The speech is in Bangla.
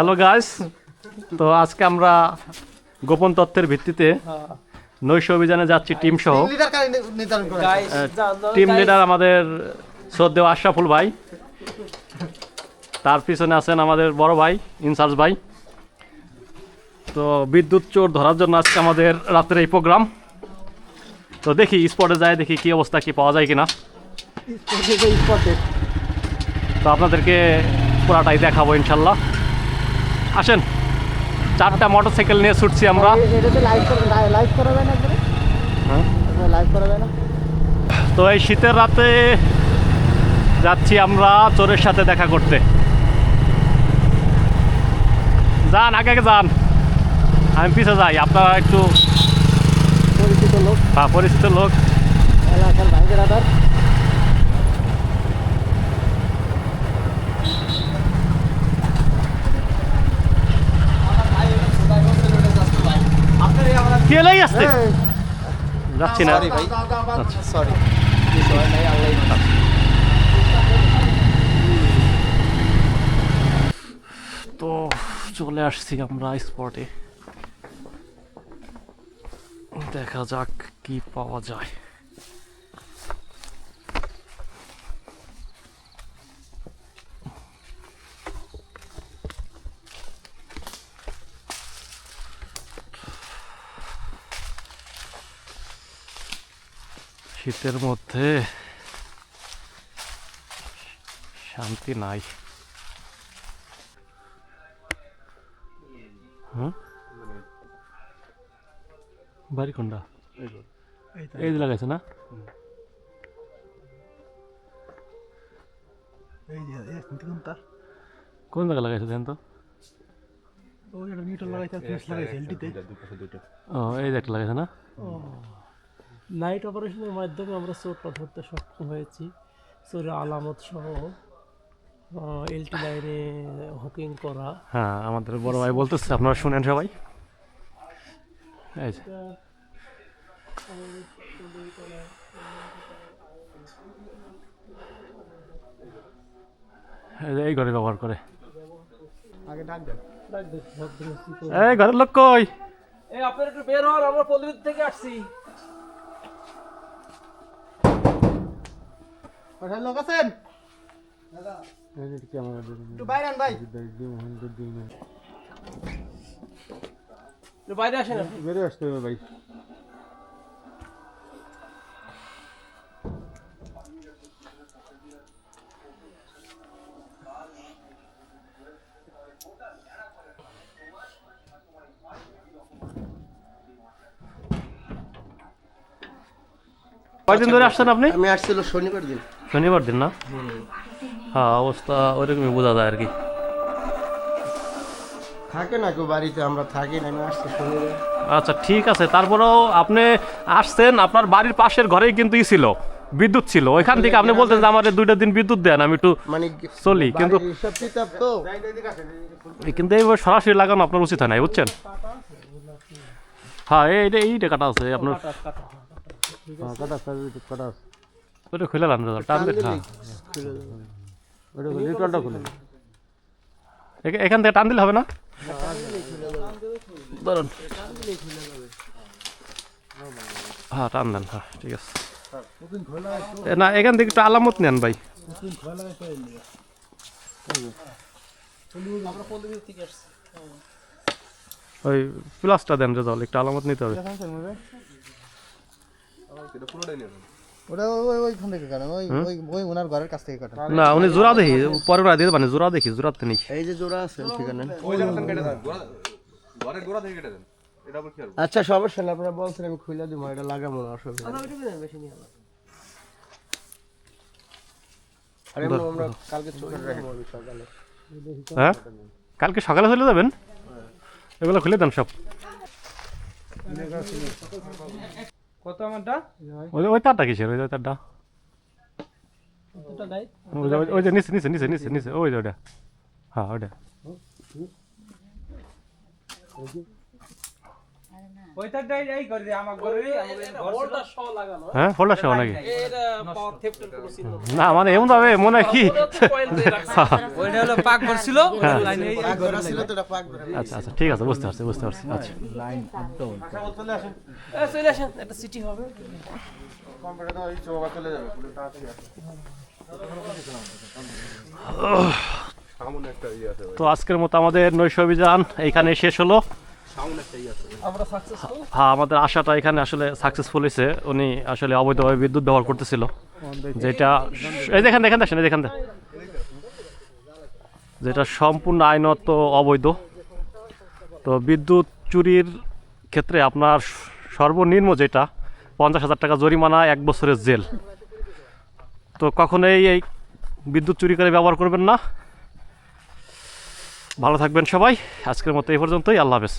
হ্যালো গাইস তো আজকে আমরা গোপন তথ্যের ভিত্তিতে নৈশ অভিযানে যাচ্ছি টিম সহ। টিম লিডার আমাদের শ্রদ্ধেয় আশরাফুল ভাই। তার পিছনে আছেন আমাদের বড় ভাই ইনচার্জ ভাই। তো বিদ্যুৎ চোর ধরার জন্য আজকে আমাদের রাতের এই প্রোগ্রাম। তো দেখি স্পটে যায় দেখি কি অবস্থা কি পাওয়া যায় কিনা। তো আপনাদেরকে পুরাটাই দেখাবো ইনশাল্লাহ। আসেন। চারটা মোটরসাইকেল নিয়ে ছুটছি আমরা। হ্যাঁ? তো এই শীতের রাতে যাচ্ছি আমরা চোরের সাথে দেখা করতে। যান আগে আগে যান। আমি পিছে যাই আপনারা একটু পরিচিত লোক। হ্যাঁ, পরিচিত লোক। এলাকার ভাইদের আদার কে লেগে আসছে যাচ্ছি না। আচ্ছা। সরি তো চলে আসছি আমরা স্পটে দেখা যাক কি পাওয়া যায়। শীতের মধ্যে শান্তি নাই। বাড়ি কোনটা? এই লাগাইছে না? কোন জায়গা লাগাইছে দেন তো? ও এই যে একটা লাগাইছে না? নাইট অপারেশনের মাধ্যমে আমরা চোরটা ধরতে সক্ষম হয়েছি। চোরের আলামত সহ এলটি লাইনে হকিং করা। হ্যাঁ আমাদের বড় ভাই বলতেছে আপনারা শুনেন সবাই। এই এই ঘরে ব্যবহার করে। আগে ডাক দেন। এই ঘরের লোক কই? এই আপনার একটু বের হন আমরা পল্লীবিদ থেকে আসছি। কোথায় লোক আছেন একটু বাইরে আন ভাই একটু বাইরে আসেন আপনি। বেরিয়ে আসতে হবে ভাই কয়দিন ধরে আসছেন আপনি? আমি আসছিল শনিবার দিন। শনিবার দিন না? হ্যাঁ অবস্থা ওইরকমই বোঝা যায় আর কি। থাকে না কেউ বাড়িতে আমরা থাকি না আমি আসছি শনিবার। আচ্ছা ঠিক আছে। তারপরেও আপনি আসছেন আপনার বাড়ির পাশের ঘরেই কিন্তু ই ছিল বিদ্যুৎ ছিল। ওইখান থেকে আপনি বলতেন যে আমার দুইটা দিন বিদ্যুৎ দেন আমি একটু মানে চলি। কিন্তু কিন্তু এইভাবে সরাসরি লাগানো আপনার উচিত হয় না বুঝছেন? হ্যাঁ এইটা এইটা কাটা আছে আপনার ওইটা খুলে লান টানলে হ্যাঁ। লিটনটা খুলে এখান থেকে টান দিলে হবে না? ধরুন হ্যাঁ টান দেন হ্যাঁ ঠিক আছে। না এখান থেকে একটু আলামত নেন ভাই। ওই প্লাসটা দেন রেজাল্ট একটু আলামত নিতে হবে? ওটা ওই ওই ওইখান থেকে কাটেন ওই ওই ওই ওনার ঘরের কাছ থেকে কাটেন না উনি জোড়া দেখি পরে ওরা দিয়ে মানে জোড়া দেখি নেই এই যে জোড়া আছে ঠিকানা। ঘরের গোড়া থেকে কেটে দেন। এটা আবার কি আর আচ্ছা সমস্যা না আপনারা বলছেন আমি খুলে দিব এটা লাগাবো না অসুবিধা আরে আমরা কালকে সকালে হ্যাঁ? কালকে সকালে চলে যাবেন? এগুলো খুলে দেন সব। কত আমারটা ওই ওই তারটা কিসের? ওই তারটা। ওই যে নিচে নিচে নিচে নিচে নিচে ওই যে ওটা হ্যাঁ ওটা ওইটাই এই করে রে আমার ঘরে আমাদের ঘর ছিল। হোল্ডার সহ লাগানো হ্যাঁ ফোল্ডার সহ নাকি। না মানে এমন ভাবে মনে হয় কি? হ্যাঁ। ঘোরা আচ্ছা আচ্ছা ঠিক আছে বুঝতে পারছি বুঝতে পারছি। আচ্ছা। চলে আসেন। একটা সিটি হবে। সামনে একটা ইয়ে তো আজকের মতো আমাদের নৈশ অভিযান এইখানে শেষ হলো। হ্যাঁ আমাদের আশাটা এখানে আসলে সাকসেসফুল হয়েছে। উনি আসলে অবৈধভাবে বিদ্যুৎ ব্যবহার করতেছিল। যেটা এই দেখেন দেখেন দেখেন দেখেন। যেটা সম্পূর্ণ আইনত অবৈধ। তো বিদ্যুৎ চুরির ক্ষেত্রে আপনার সর্বনিম্ন যেটা পঞ্চাশ হাজার টাকা জরিমানা এক বছরের জেল। তো কখনোই এই বিদ্যুৎ চুরি করে ব্যবহার করবেন না। ভালো থাকবেন সবাই। আজকের মতো এই পর্যন্তই। আল্লাহ হাফেজ।